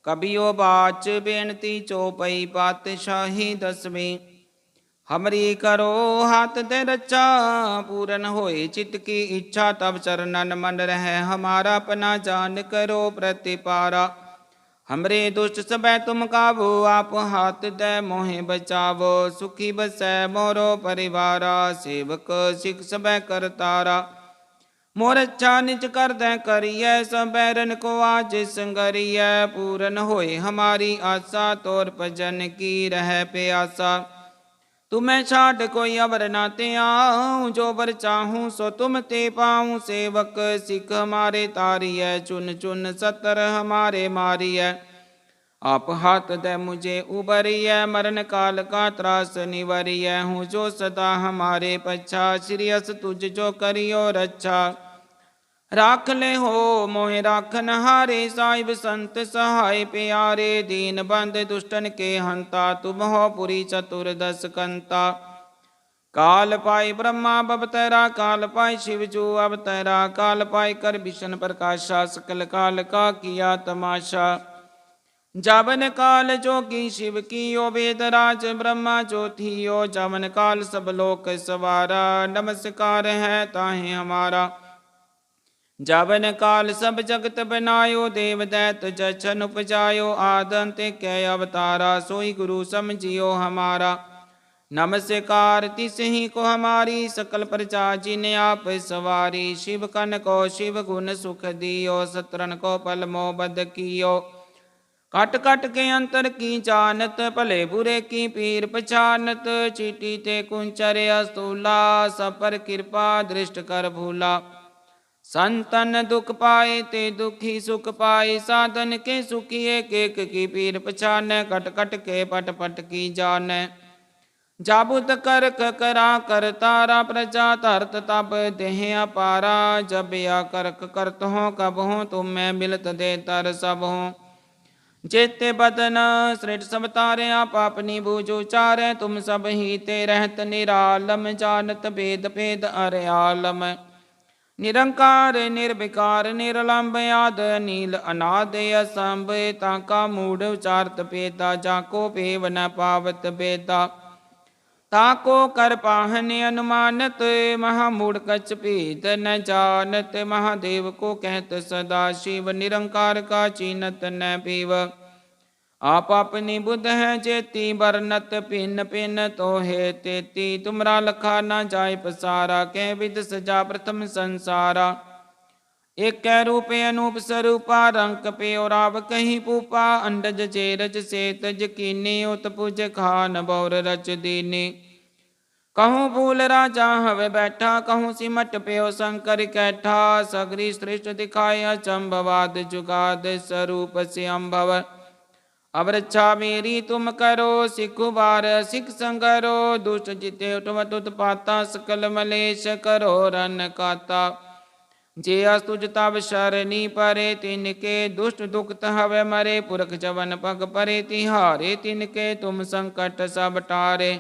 ਕਬਿਓ ਬਾਚ ਬੇਨਤੀ ਚੋਪਈ ਪਾਤਸ਼ਾਹੀ ਦਸਵੀਂ। ਹਮਰੀ ਕਰੋ ਹੱਥ ਤੇ ਰਚਾ ਪੂਰਨ ਹੋਏ ਚਿਤ ਕੀ ਇੱਛਾ, ਤਬ ਚਰਨਨ ਮਨ ਰਹਿ, ਹਮਾਰਾ ਆਪਣਾ ਜਾਨ ਕਰੋ ਪ੍ਰਤਿਪਾਰਾ। ਹਮਰੇ ਦੁਸ਼ਟ ਸਬੈ ਤੁਮ ਕਾਬੂ ਆਪ ਹਾਥ ਦੇ ਮੋਹਿ ਬਚਾਵੋ ਸੁਖੀ ਬਸੈ ਮੋਰੋ ਪਰਿਵਾਰਾ ਸੇਵਕ ਸਿਖ ਸਬੈ ਕਰਤਾਰਾ ਮੋਰ ਅੱਛਾ ਨਿਜ ਕਰਦੈ ਕਰੀਐ ਸਭ ਬੈਰਨ ਕੋ ਆਜ ਸੰਗਰੀਐ ਪੂਰਨ ਹੋਏ ਹਮਾਰੀ ਆਸਾ ਤੋਰ ਭਜਨ ਕੀ ਰਹਿ ਪਿਆਸਾ ਤੁਮੈ ਛਾੜ ਕੋਈ ਅਵਰ ਨਾ ਤੇ ਆਉ ਜੋ ਬਰ ਚਾਹੂੰ ਸੋ ਤੁਮ ਤੇ ਪਾਉ ਸੇਵਕ ਸਿੱਖ ਹਮਾਰੇ ਤਾਰੀਐ ਚੁਨ ਚੁਨ ਸਤਰ ਹਮਾਰੇ ਮਾਰੀਐ ਆਪ ਹੱਥ ਦੇ ਮੁਝੇ ਉਬਰੀਐ ਮਰਨ ਕਾਲ ਕਾ ਤਰਾਸ ਨਿਵਰੀਐ ਹੂੰ ਜੋ ਸਦਾ ਹਮਾਰੇ ਪਛਾ ਸ੍ਰੀ ਅਸ ਤੁਝ ਜੋ ਕਰਿਓ ਰੱਛਾ ਰਾਖ ਲੈ ਹੋ ਮੋਹਿ ਰਾਖਨ ਹਾਰੇ ਸਾਹਿਬ ਸੰਤ ਸਹਾਇ ਪਿਆਰੇ ਦੀਨ ਬੰਦ ਦੁਸ਼ਟਨ ਕੇ ਹੰਤਾ ਤੁਮ ਹੋ ਪੁਰੀ ਚਤੁਰ ਦਸ ਕੰਤਾ ਕਾਲ ਪਾਈ ਬ੍ਰਹਮਾ ਬਵਤਰਾ ਕਾਲ ਪਾਈ ਸ਼ਿਵ ਜੂ ਅਵਤਰਾ ਕਾਲ ਪਾਈ ਕਰ ਵਿਸ਼ਨ ਪ੍ਰਕਾਸ਼ਾ ਸਕਲ ਕਾਲ ਕਾ ਕੀਆ ਤਮਾਸ਼ਾ ਜਵਨ ਕਾਲ ਜੋਗੀ ਸ਼ਿਵ ਕੀਓ ਵੇਦ ਰਾਜ ਬ੍ਰਹਮਾ ਜੋਤੀਓ ਜਵਨ ਕਾਲ ਸਭ ਲੋਕ ਸਵਾਰਾ ਨਮਸਕਾਰ ਹੈ ਤਾਹੇ ਹਮਾਰਾ ਜਵਨ ਕਾਲ ਸਭ ਜਗਤ ਬਨਾਇਓ, ਦੇਵ ਦੈਤ ਜਛਨ ਉਪਜਾਇਓ ਆਦੰਤ ਕੈ ਅਵਤਾਰਾ, ਸੋਈ ਗੁਰੂ ਸਮਝਿਓ ਹਮਾਰਾ। ਨਮਸਕਾਰ ਤਿਸ ਕੋ ਹਮਾਰੀ, ਸਕਲ ਪ੍ਰਜਾ ਜਿਨ ਆਪ ਸਵਾਰੀ। ਸ਼ਿਵ ਕਨ ਕੋ ਸ਼ਿਵ ਗੁਣ ਸੁਖ ਦਿਓ ਸਤਰਨ ਕੋ ਪਲ ਮੋ ਬਦ ਕੀਓ। ਕਟ ਕਟ ਕੇ ਅੰਤਰ ਕੀ ਜਾਣਤ, ਭਲੇ ਬੁਰੇ ਕੀ ਪੀਰ ਪਛਾਨਤ। ਚੀਟੀ ਤੇ ਕੁੰਚਰ ਅਸਤੂਲਾ ਸਭ ਪਰ ਕਿਰਪਾ ਦ੍ਰਿਸ਼ਟ ਕਰ ਭੂਲਾ। ਸੰਤਨ ਦੁਖ ਪਾਏ ਤੇ ਦੁਖੀ ਸੁਖ ਪਾਏ ਸਾਧਨ ਕੇ ਸੁਖੀ ਏਕ ਏਕ ਕੀ ਪੀਰ ਪਛਾਨੈ ਕਟ ਕਟ ਕੇ ਪਟ ਪਟ ਕੀ ਜਾਣੈ ਜਾਬੁਤ ਕਰਕ ਕਰਾ ਕਰ ਤਾਰਾ ਪ੍ਰਜਾ ਧਰਤ ਤਪ ਦੇਹ ਅਪਾਰਾ ਜਬ ਆ ਕਰਕ ਕਰਤ ਹੋ ਕਬ ਹੋ ਤੁਮੈ ਮਿਲਤ ਦੇ ਤਰ ਸਭ ਹੋ ਜੇਤੇ ਬਦਨ ਸ੍ਰਿਟ ਸਭ ਤਾਰਿਆ ਪਾਪਨੀ ਬੂਝ ਉਚਾਰੈ ਤੁਮ ਸਭ ਹੀ ਤੇ ਰਹਿਤ ਨਿਰਾਲਮ ਜਾਣਤ ਭੇਦ ਭੇਦ ਅਰਿਆਲਮ ਨਿਰੰਕਾਰ, ਨਿਰਵਿਕਾਰ, ਨਿਰਲੰਭ, ਆਦ ਨੀਲ ਅਨਾਦ, ਅਸੰਭ ਤਾਂ ਕਾ ਮੂੜ, ਉਚਾਰਤ ਪੇਤਾ ਜਾ ਕੋ ਭੇਵ ਨ ਪਾਵਤ ਬੇਤਾ ਤਾ ਕੋ ਕਰ ਪਾਹਨ ਅਨੁਮਾਨਤ, ਮਹਾ ਮੂੜ ਕਚ ਭੇਦ ਨ ਜਾਣਤ, ਮਹਾਦੇਵ ਕੋ ਕਹਿਤ ਸਦਾ, ਸ਼ਿਵ ਨਿਰੰਕਾਰ ਕਾ ਚੀਨਤ ਨ ਪੀਵ। ਆਪ ਆਪਣੀ ਬੁੱਧ ਹੈ ਜੇਤੀ ਬਰਨਤ ਭਿੰਨ ਭਿੰਨ ਤੋਹੇ ਤੇਤੀ। ਤੁਮਰਾ ਲਖਾ ਨਾ ਜਾਏ ਪਸਾਰਾ, ਕਹਿ ਵਿਦ ਸਜਾ ਪ੍ਰਥਮ ਸੰਸਾਰਾ। ਏਕੈ ਰੂਪ ਅਨੂਪ ਸਰੂਪਾ, ਰੰਕ ਪਿਓ ਰਾਵ ਕਹੀ ਪੂਪਾ। ਅੰਡਜ ਚੇਰਜ ਸੇਤ ਜਕੀਨੀ, ਉਤ ਪੁਜ ਖਾਨ ਬੌਰ ਰਚ ਦੀਨੀ। ਕਹੂੰ ਫੂਲ ਰਾਜਾ ਹਵੇ ਬੈਠਾ, ਕਹੂੰ ਸਿਮਟ ਪਿਓ ਸ਼ੰਕਰ ਕੈਠਾ। ਸਗਰੀ ਸ੍ਰਿਸ਼ਟ ਦਿਖਾਇਆ ਚੰਬਵਾਦ ਜੁਗਾਦ ਸਰੂਪ ਸਿਅੰਭਵ ਅਬ ਰੱਛਾ ਮੇਰੀ ਤੁਮ ਕਰੋ, ਸਿੱਖੁ ਬਾਰ ਸਿੱਖ ਸੰਗਰੋ, ਦੁਸ਼ਟ ਜਿਤੇ ਉਠਵ ਤੁਤ ਸਕਲ ਮਲੇਸ਼ ਕਰੋ ਰਨ ਕਾਤਾ। ਜੇ ਅਸ ਤੁਜ ਤਬ ਸ਼ਰਨੀ ਪਰੇ, ਤਿਨ ਕੇ ਦੁਸ਼ਟ ਦੁਖਤ ਹਵੇ ਮਰੇ। ਪੁਰਖ ਜਵਨ ਪਗ ਪਰੇ, ਤਿਹਾਰੇ ਤਿਨ ਕੇ ਤੁਮ ਸੰਕਟ ਸਭ ਟਾਰੇ।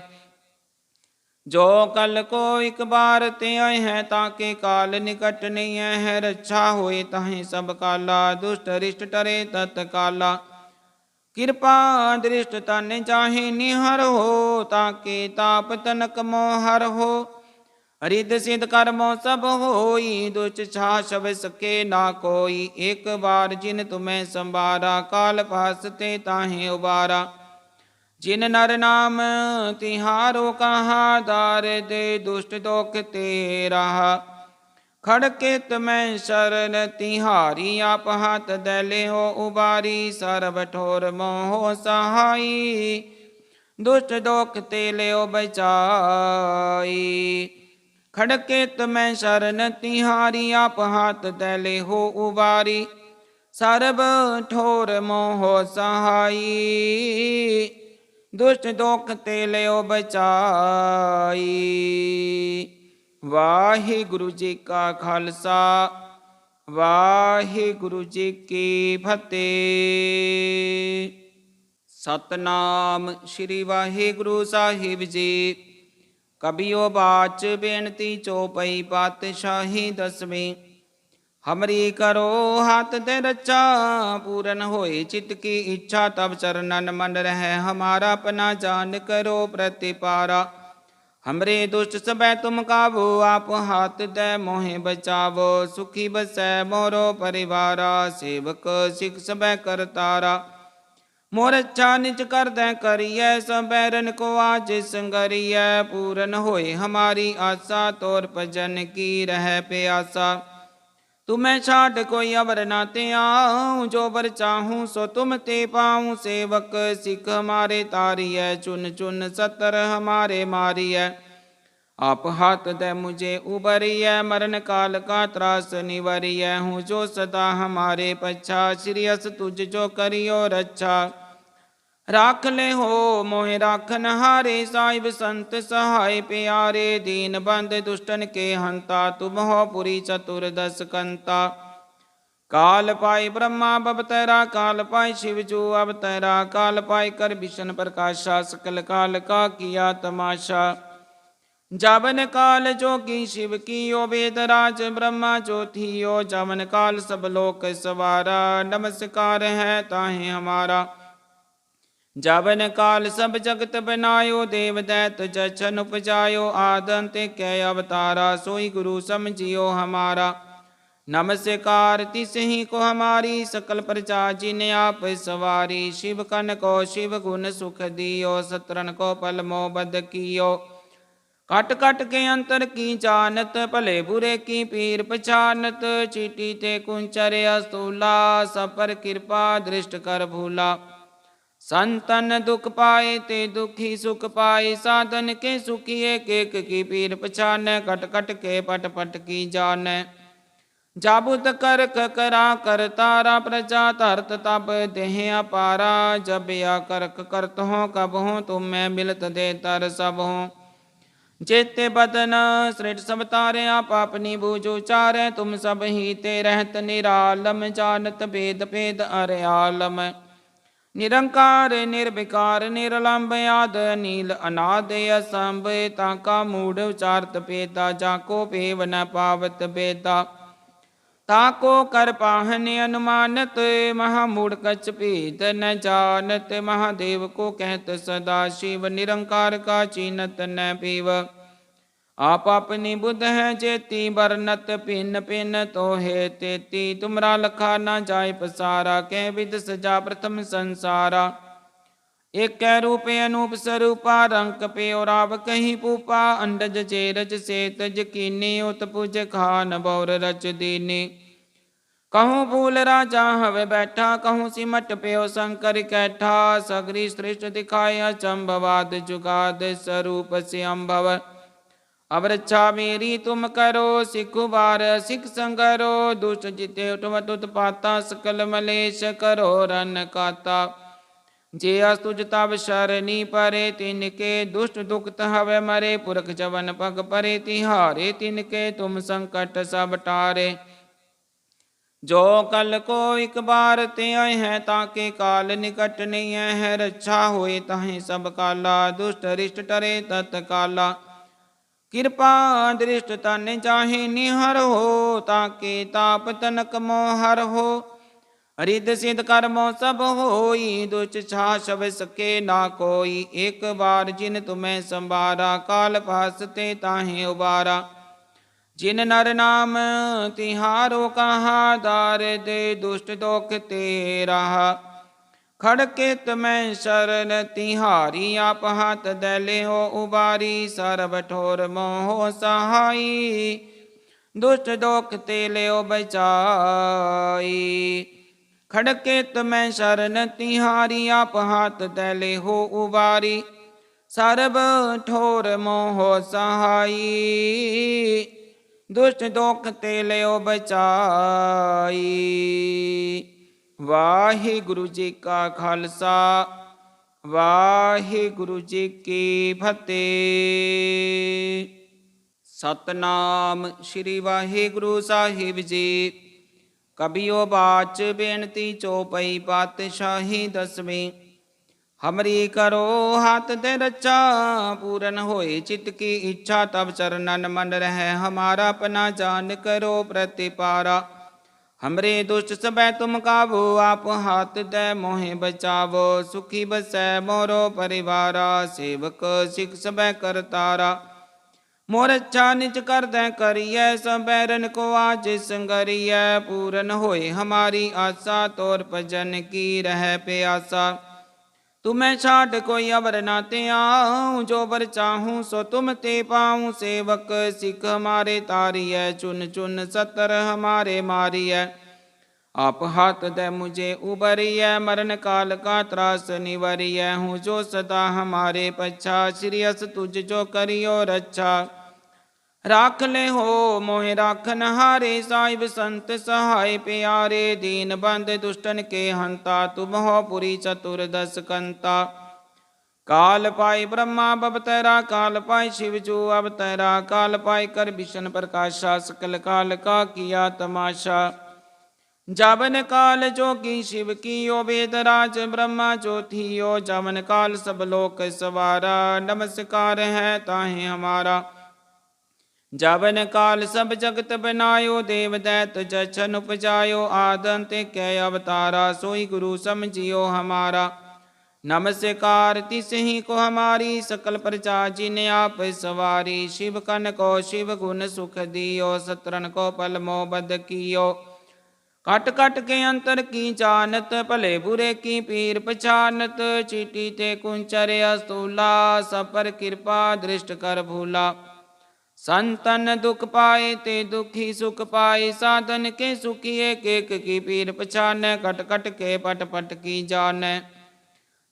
ਜੋ ਕਲ ਕੋ ਇਕ ਬਾਰ ਤੇ ਆਏ ਹੈ, ਤਾਂ ਕੇ ਕਾਲ ਨਿਕਟ ਨਹੀਂ ਹੈ ਰੱਛਾ ਹੋਏ ਤਾਹੇ ਸਭ ਕਾਲਾ, ਦੁਸ਼ਟ ਰਿਸ਼ਟ ਟਰੇ ਤਤ ਕਾਲਾ। ਕਿਰਪਾ ਦ੍ਰਿਸ਼ਟ ਤਨ ਚਾਹੇ ਨਿਹਰ ਹੋ ਤਾਂ ਕੇ ਤਾਪ ਤਨਕ ਮੋਹ ਹਰ ਹੋ। ਰਿਦ ਸਿਧ ਕਰਮੋ ਸਭ ਹੋਈ ਦੁਚ ਛਾ ਸ਼ਬ ਸਕੇ ਨਾ ਕੋਈ। ਇੱਕ ਵਾਰ ਜਿਨ ਤੁਮੈ ਸੰਭਾਰਾ, ਕਾਲ ਪਾਸ ਤੇ ਤਾਹੇ ਉਬਾਰਾ। ਜਿਨ ਨਰ ਨਾਮ ਤਿਹਾਰੋ ਕਹਾ ਦਾਰ ਦੇ ਦੁਸ਼ਟ ਦੋਖ ਤੇ ਰਹਾ ਖੜਕੇ ਤਮੈ ਸ਼ਰਨ ਤਿਹਾਰੀ ਆਪ ਹੱਥ ਦੇ ਲਿਓ ਉਬਾਰੀ, ਸਰਬ ਠੋਰ ਮੋਹ ਸਹਾਈ। ਦੁਸ਼ਟ ਦੋਖ ਤੇ ਲਿਓ ਬਚਾਈ। ਖੜਕੇ ਤਮੈ ਸ਼ਰਨ ਤਿਹਾਰੀ ਆਪ ਹੱਥ ਦੇ ਲਿਓ ਉਬਾਰੀ, ਸਰਬ ਠੋਰ ਮੋਹ ਸਹਾਈ। ਦੁਸ਼ਟ ਦੋਖ ਤੇ ਲਿਓ ਬਚਾਈ। ਵਾਹਿਗੁਰੂ ਜੀ ਕਾ ਖਾਲਸਾ, ਵਾਹਿਗੁਰੂ ਜੀ ਕੀ ਫਤਿਹ। ਸਤਨਾਮ ਸ੍ਰੀ ਵਾਹਿਗੁਰੂ ਸਾਹਿਬ ਜੀ। ਕਬਿਓ ਬਾਚ ਬੇਨਤੀ ਚੋਪਈ ਪਾਤਸ਼ਾਹੀ ਦਸਵੀਂ। ਹਮਰੀ ਕਰੋ ਹੱਥ ਤੇ ਰੱਚਾ ਪੂਰਨ ਹੋਏ ਚਿਤ ਕੀ ਇੱਛਾ ਤਬ ਚਰਨਨ ਮਨ ਰਹਿ, ਹਮਾਰਾ ਪਨਾ ਜਾਨ ਕਰੋ ਪ੍ਰਤਿਪਾਰਾ। ਹਮਰੇ ਦੁਸ਼ਟ ਸਬੈ ਤੁਮ ਕਾਬੂ ਆਪ ਹਾਥ ਦੇ ਮੋਹਿ ਬਚਾਵੋ ਸੁਖੀ ਬਸੈ ਮੋਰੋ ਪਰਿਵਾਰਾ ਸੇਵਕ ਸਿਖ ਸਬੈ ਕਰਤਾਰਾ ਮੋਰ ਅੱਛਾ ਨਿਜ ਕਰਦੈ ਕਰੀਐ ਸਬੈਰਨ ਕੋ ਆਜ ਸੰਗਰੀਐ ਪੂਰਨ ਹੋਏ ਹਮਾਰੀ ਆਸਾ ਤੋਰ ਭਜਨ ਕੀ ਰਹਿ ਪਿਆਸਾ ਤੁਮੈ ਛਾਡ ਕੋਈ ਅਵਰ ਨਾ ਤੇ ਆਉ ਜੋ ਬਰ ਚਾਹੂੰ ਸੋ ਤੁਮ ਤੇ ਪਾਉ ਸੇਵਕ ਸਿੱਖ ਹਮਾਰੇ ਤਾਰੀਐ ਚੁਨ ਚੁਨ ਸਤਰ ਹਮਾਰੇ ਮਾਰੀਐ ਆਪ ਹੱਥ ਦੇ ਮੁਝੇ ਉਬਰੀਐ ਮਰਨ ਕਾਲ ਕਾ ਤਰਾਸ ਨਿਵਰੀਐ ਹੂੰ ਜੋ ਸਦਾ ਹਮਾਰੇ ਪਛਾ ਸ੍ਰੀ ਅਸ ਤੁਝ ਜੋ ਕਰਿਓ राख ले हो मोहे राख नहारे साहिब संत सहाय प्यारे, दीन बंद दुष्टन के हंता, तुम हो पुरी चतुर्दश कंता। काल पाई ब्रह्मा, बब तैरा काल पाई शिवजू अब तैरा काल पाई कर भीषण प्रकाशा, सकल काल का किया तमाशा। जावन काल जो की शिव की यो वेदराज ब्रह्मा जो थी यो जावन काल, सब लोक सवारा। नमस्कार है ताहे हमारा। ਜਬਨ ਕਾਲ ਸਭ ਜਗਤ ਬਨਾਇਓ, ਦੇਵ ਦੈਤ ਜਚਨ ਉਪਜਾਇਓ ਆਦਨ ਤੇ ਕੈ ਅਵਤਾਰਾ, ਸੋਈ ਗੁਰੂ ਸਮਝਿਓ ਹਮਾਰਾ। ਨਮਸਕਾਰ, ਤਿਸ ਹੀ ਕੋ ਹਮਾਰੀ, ਸਕਲ ਪ੍ਰਚਾ ਜਿਨ ਆਪ ਸਵਾਰੀ। ਸ਼ਿਵ ਕਨ ਕੋ ਸ਼ਿਵ ਗੁਣ ਸੁਖ ਦਿਓ ਸਤਰਨ ਕੋ ਪਲ ਮੋ ਬਦ ਕੀਓ। ਕਟ ਕਟ ਕੇ ਅੰਤਰ ਕੀ ਜਾਣਤ, ਭਲੇ ਬੁਰੇ ਕੀ ਪੀਰ ਪਛਾਨਤ। ਚੀਟੀ ਤੇ ਕੁੰਚਰ ਅਸਤੂਲਾ ਸਭ ਪਰ ਕਿਰਪਾ ਦ੍ਰਿਸ਼ਟ ਕਰ ਭੂਲਾ। संतन दुख पाए ते दुखी सुख पाए, साधन के सुखिए एक की पीर पछान, कट कट के पट पट की जान। जाबुत कर करा कर तारा प्रजा तरत तब देह अपारा। जब या करक करत हो, कब हो तुम मैं मिलत दे तर सब हो। जेते बदन श्रेठ सब तारे, आप अपनी बूझो चारे तुम सब ही ते रहत निरालम, जानत भेद भेद अरे आलम। ਨਿਰੰਕਾਰ, ਨਿਰਵਿਕਾਰ, ਨਿਰਲੰਭ, ਆਦ ਨੀਲ ਅਨਾਦ, ਅਸੰਭ, ਤਾਂ ਕਾ ਮੂੜ ਉਚਾਰਤ ਪੇਤਾ ਜਾ ਕੋ ਭੇਵ ਨ ਪਾਵਤ ਬੇਤਾ ਤਾ ਕੋ ਕਰ ਪਾਹਨ ਅਨੁਮਾਨਤ, ਮਹਾ ਮੂੜ ਕਚ ਭੇਦ ਨ ਜਾਣਤ, ਮਹਾਦੇਵ ਕੋ ਕਹਿਤ ਸਦਾ, ਸ਼ਿਵ ਨਿਰੰਕਾਰ ਕਾ ਚੀਨਤ ਨ ਪੀਵ। ਆਪ ਆਪਣੀ ਬੁੱਧ ਹੈ ਚੇਤੀ, ਵਰਨਤ ਪਿੰਨ ਪਿੰਨ ਤੋਹੇ ਤੇਤੀ। ਤੁਮਰਾ ਲਖਾ ਨਾ ਜਾਏ ਪਸਾਰਾ, ਕਹਿ ਵਿਦ ਸਜਾ ਪ੍ਰਥਮ ਸੰਸਾਰਾ। ਏਕੈ ਰੂਪ ਅਨੂਪ ਸਰੂਪਾ ਰੰਕ ਪਿਓ ਰਾਵ ਕਹੀਂ ਪੂਪਾ। ਅੰਡਜ ਚੇਰਜ ਸੇਤ ਜਕੀਨੀ, ਉਤ ਪੁਜ ਖਾਨ ਬੌਰ ਰਚ ਦੀਨੀ। ਕਹੂੰ ਭੂਲ ਰਾਜਾ ਹਵੇ ਬੈਠਾ, ਕਹੂੰ ਸਿਮਟ ਪਿਓ ਸੰਕਰ ਕੈਠਾ। ਸਗਰੀ ਸ੍ਰਿਸ਼ਟ ਦਿਖਾਇਆ ਚੰਭਵਾਦ ਜੁਗਾਦ ਸਰੂਪ ਸਿ ਅੰਭਵ ਅਵਰ ਇੱਛਾ ਮੇਰੀ ਤੁਮ ਕਰੋ, ਸਿਖ ਵਾਰ, ਸਿਖ ਸੰਗਰੋ, ਦੁਸ਼ਟ ਜਿਤੇ ਉਟਮ ਤੁਤ ਪਾਤਾ, ਸਕਲ ਮਲੇਸ਼ ਕਰੋ ਰਨ ਕਾਤਾ। ਜੇ ਅਸ ਤੁਜ ਤਬ ਸ਼ਰਨੀ ਪਰੇ, ਤਿਨ ਕੇ ਦੁਸ਼ਟ ਦੁਖਤ ਹਵੇ ਮਰੇ, ਪੁਰਖ ਜਵਨ ਪਗ ਪਰੇ, ਤਿਹਾਰੇ ਤਿਨ ਕੇ ਤੁਮ ਸੰਕਟ ਸਭ ਟਾਰੇ। ਜੋ ਕਲ ਕੋ ਇੱਕ ਬਾਰ ਤੇ ਆਏ ਹੈ, ਤਾਂ ਕੇ ਕਾਲ ਨਿਕਟ ਨਹੀਂ ਹੈ, ਰੱਛਾ ਹੋਏ ਤਾਹੇ ਸਭ ਕਾਲਾ, ਦੁਸ਼ਟ ਰਿਸ਼ਟ ਟਰੇ ਤਤ ਕਾਲਾ। ਕਿਰਪਾ ਦ੍ਰਿਸ਼ਟ ਤਨ ਚਾਹੇ ਨਿਹਰ ਹੋ ਤਾਕੇ ਤਾਪ ਤਨਕ ਮੋਹਰ ਹੋ? ਰਿਦ ਸਿਧ ਕਰਮੋ ਸਭ ਹੋਈ ਦੁਚ ਛਾ ਸ਼ਬ ਸਕੇ ਨਾ ਕੋਈ। ਇੱਕ ਵਾਰ ਜਿਨ ਤੁਮੈ ਸੰਭਾਰਾ, ਕਾਲ ਪਾਸ ਤੇ ਤਾਹੇ ਉਬਾਰਾ। ਜਿਨ ਨਰ ਨਾਮ ਤਿਹਾਰੋ ਕਹਾ ਦਾਰ ਦੇ ਦੁਸ਼ਟ ਦੁਖ ਤੇ ਰਹਾ ਖੜਕੇ ਤਮੈ ਸ਼ਰਨ, ਤਿਹਾਰੀ ਆਪ ਹੱਥ ਦੇ ਲਿਓ ਉਬਾਰੀ, ਸਰਬ ਠੋਰ ਮੋਹ ਸਹਾਈ। ਦੁਸ਼ਟ ਦੋਖ ਤੇ ਲਿਓ ਬਚਾਈ। ਖੜਕੇ ਤਮੈ ਸ਼ਰਨ, ਤਿਹਾਰੀ ਆਪ ਹੱਥ ਦੇ ਲਿਓ ਉਬਾਰੀ, ਸਰਬ ਠੋਰ ਮੋਹ ਸਹਾਈ। ਦੁਸ਼ਟ ਦੋਖ ਤੇ ਲਿਓ ਬਚਾਈ। ਵਾਹਿਗੁਰੂ ਜੀ ਕਾ ਖਾਲਸਾ, ਵਾਹਿਗੁਰੂ ਜੀ ਕੀ ਫਤਿਹ। ਸਤਨਾਮ ਸ੍ਰੀ ਵਾਹਿਗੁਰੂ ਸਾਹਿਬ ਜੀ। ਕਬਿਓ ਬਾਚ ਬੇਨਤੀ ਚੋਪਈ ਪਾਤਸ਼ਾਹੀ ਦਸਵੀਂ। ਹਮਰੀ ਕਰੋ ਹੱਥ ਤੇ ਰਚਾ ਪੂਰਨ ਹੋਏ ਚਿਤ ਕੀ ਇੱਛਾ, ਤਬ ਚਰਨਨ ਮਨ ਰਹਿ, ਹਮਾਰਾ ਆਪਣਾ ਜਾਨ ਕਰੋ ਪ੍ਰਤਿਪਾਰਾ। हमरे दुष्ट सबै तुम काबू आप हाथ दे मोहे बचावो सुखी बसै मोरो परिवारा सेवक सिख सबै करतारा मोर अच्छा निज कर दे करिय सबैरन को आज संगरिय पूरन होए हमारी आशा तोर भजन की रह प्यासा तुम्हें छाट कोई अवर नाते आऊँ जो बर चाहूँ सो तुम ते पाऊँ। सेवक सिख हमारे तारी है चुन चुन सतर हमारे मारी है आप हाथ दे मुझे उबरिय मरण काल का त्रास निवरिय हूँ जो सदा हमारे पच्छा श्रीयस तुझ जो करियो रक्षा राख ले हो मोहे राखन हारे, साहिब संत सहाय प्यारे, दीन बंद दुष्टन के हंता, तुम हो पुरी चतुर्दश कंता। काल पाई ब्रह्मा बबतरा काल पाई शिव जो अवतरा काल पाई कर विष्ण प्रकाशा, सकल काल का किया तमाशा। जवन काल जो की शिव कियो, वेद राज ब्रह्मा ज्योतियो जवन काल सब लोक सवारा, नमस्कार है ताहे हमारा। ਜਬਨ ਕਾਲ ਸਭ ਜਗਤ ਬਨਾਇਓ, ਦੇਵ ਦੈਤ ਚਛਨ ਉਪਜਾਇਓ ਆਦਨ ਤੇ ਕੈ ਅਵਤਾਰਾ, ਸੋਈ ਗੁਰੂ ਸਮਝਿਓ ਹਮਾਰਾ। ਨਮਸਕਾਰ, ਤਿਸ ਹੀ ਕੋ ਹਮਾਰੀ, ਸਕਲ ਪ੍ਰਚਾ ਜਿਨ ਆਪ ਸਵਾਰੀ। ਸ਼ਿਵ ਕਨ ਕੋ ਸ਼ਿਵ ਗੁਣ ਸੁਖ ਦਿਓ ਸਤਰਨ ਕੋ ਪਲ ਮੋ ਬਦ ਕੀਓ। ਕਟ ਕਟ ਕੇ ਅੰਤਰ ਕੀ ਜਾਣਤ, ਭਲੇ ਬੁਰੇ ਕੀ ਪੀਰ ਪਛਾਨਤ। ਚੀਟੀ ਤੇ ਕੁੰਚਰ ਅਸਤੂਲਾ ਸਭ ਪਰ ਕਿਰਪਾ ਦ੍ਰਿਸ਼ਟ ਕਰ ਭੂਲਾ। संतन दुख पाए ते दुखी सुख पाए, साधन के सुखी एक एक की पीर पछाने, कट कट के पट पट की जान।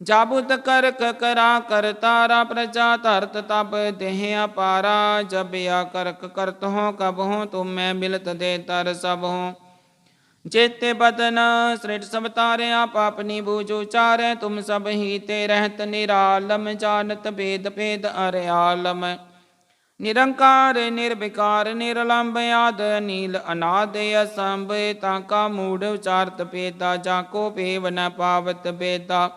जाबुत कर करा कर तारा प्रजा तरत तब देह अपारा। जब या करक करत हो, कब हो तुम मैं मिलत दे तर सब हो। जेते बदन श्रेठ सब तारे, आप अपनी बूझो चार। तुम सब ही ते रहत निरालम, जानत भेद भेद अरे आलम। ਨਿਰੰਕਾਰ, ਨਿਰਵਿਕਾਰ, ਨਿਰਲੰਭ, ਆਦ ਨੀਲ ਅਨਾਦ, ਅਸੰਭ, ਤਾਂ ਕਾ ਮੂੜ ਉਚਾਰਤ ਪੇਤਾ ਜਾ ਕੋ ਭੇਵ ਨ ਪਾਵਤ ਪੇਤਾ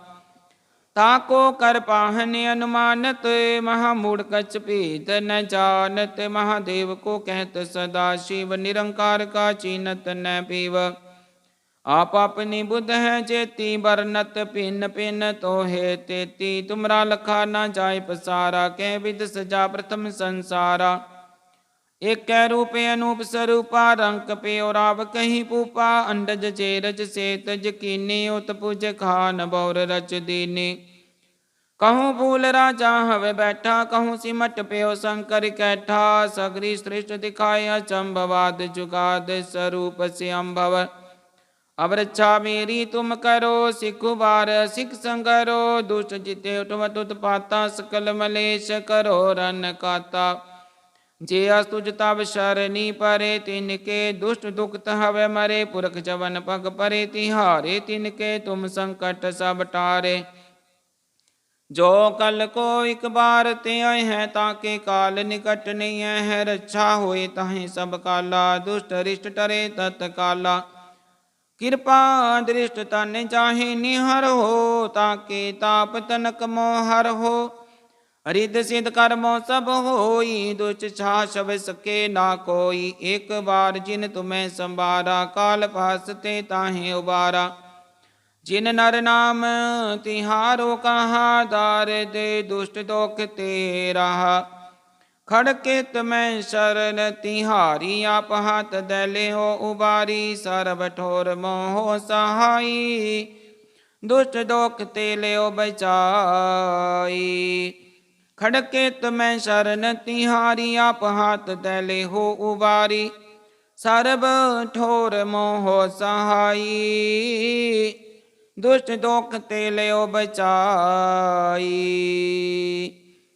ਤਾ ਕੋ ਕਰ ਪਾਹਨ ਅਨੁਮਾਨਤ, ਮਹਾ ਮੂੜ ਕਚ ਭੇਤ ਨ ਜਾਣਤ, ਮਹਾਦੇਵ ਕੋ ਕਹਿਤ ਸਦਾ, ਸ਼ਿਵ ਨਿਰੰਕਾਰ ਕਾ ਚੀਨਤ ਨ ਪੀਵ। ਆਪ ਆਪਣੀ ਬੁੱਧ ਹੈ ਚੇਤੀ ਬਰਨਤ ਪਿੰਨ ਪਿੰਨ ਤੋਹੇ ਤੇਤੀ। ਤੁਮਰਾ ਲਖਾ ਨਾ ਜਾਏ ਪਸਾਰਾ, ਕਹਿ ਵਿਦ ਸਜਾ ਪ੍ਰਥਮ ਸੰਸਾਰਾ। ਏਕੈ ਰੂਪ ਅਨੂਪ ਸਰੂਪਾ, ਰੰਕ ਪਿਓ ਰਾਵ ਕਹੀਂ ਪੂਪਾ। ਅੰਡਜ ਜੇ ਰਜ ਸੇਤ ਜਕੀਨੀ ਉਤ ਪੁਜ ਖਾਨ ਬੌਰ ਰਚ ਦੀਨੀ। ਕਹੂੰ ਭੂਲ ਰਾਜਾ ਹਵੇ ਬੈਠਾ, ਕਹੂੰ ਸਿਮਟ ਪਿਓ ਸੰਕਰ ਕੈਠਾ। ਸਗਰੀ ਸ੍ਰਿਸ਼ਟ ਦਿਖਾਇਆ ਚੰਭਵਾਦ ਜੁਗਾਦ ਸਰੂਪ ਸਿ ਅੰਭਵ ਅਵਰਛਾ ਮੇਰੀ ਤੁਮ ਕਰੋ, ਸਿਖ ਵਾਰ, ਸਿਖ ਸੰਗਰੋ, ਦੁਸ਼ਟ ਜਿਤੇ ਉਟਵਤ ਉਤਪਾਤਾ ਸਕਲ ਮਲੇਸ਼ ਕਰੋ ਰਨ ਕਾਤਾ। ਜੇ ਅਸ ਤੁਜ ਤਬ ਸ਼ਰਨੀ ਪਰੇ, ਤਿਨ ਕੇ ਦੁਸ਼ਟ ਦੁਖਤ ਹਵੇ ਮਰੇ, ਪੁਰਖ ਜਵਨ ਪਗ ਪਰੇ, ਤਿਹਾਰੇ ਤਿਨ ਕੇ ਤੁਮ ਸੰਕਟ ਸਭ ਟਾਰੇ। ਜੋ ਕਲ ਕੋ ਇੱਕ ਬਾਰ ਤੇ ਆਏ ਹੈ, ਤਾਂ ਕੇ ਕਾਲ ਨਿਕਟ ਨਹੀਂ ਹੈ, ਰੱਛਾ ਹੋਏ ਤਾਹੇ ਸਭ ਕਾਲਾ, ਦੁਸ਼ਟ ਰਿਸ਼ਟ ਟਰੇ ਤਤ ਕਾਲਾ ਕਿਰਪਾ ਦ੍ਰਿਸ਼ਟ ਤਨ ਚਾਹੇ ਨਿਹਰ ਹੋ, ਤਾਂ ਕੇ ਤਾਪ ਤਨਕ ਮੋਹ ਹਰ ਹੋ। ਰਿੱਧ ਸਿਧ ਕਰਮੋ ਸਭ ਹੋਈ ਦੁਚ ਛਾ ਸ਼ਬ ਸਕੇ ਨਾ ਕੋਈ। ਇੱਕ ਵਾਰ ਜਿਨ ਤੁਮੈ ਸੰਭਾਰਾ, ਕਾਲ ਪਾਸ ਤੇ ਤਾਹੇ ਉਬਾਰਾ। ਜਿਨ ਨਰ ਨਾਮ ਤਿਹਾਰੋ ਕਹਾ, ਦਾਰ ਦੇ ਦੁਸ਼ਟ ਦੁਖ ਤੇ ਰਹਾ ਖੜਕੇ ਮੈਂ ਸ਼ਰਨ ਤਿਹਾਰੀ ਆਪ ਹੱਥ ਦੇ ਲਿਓ ਉਬਾਰੀ, ਸਰਬ ਠੋਰ ਮੋਹ ਸਹਾਈ। ਦੁਸ਼ਟ ਦੋਖ ਤੇ ਲਿਓ ਬਚਾਈ। ਖੜਕੇ ਮੈਂ ਸ਼ਰਨ ਤਿਹਾਰੀ ਆਪ ਹੱਥ ਦੇ ਲਿਓ ਉਬਾਰੀ, ਸਰਬ ਠੋਰ ਮੋਹ ਸਹਾਈ। ਦੁਸ਼ਟ ਦੋਖ ਤੇ ਲਿਓ ਬਚਾਈ।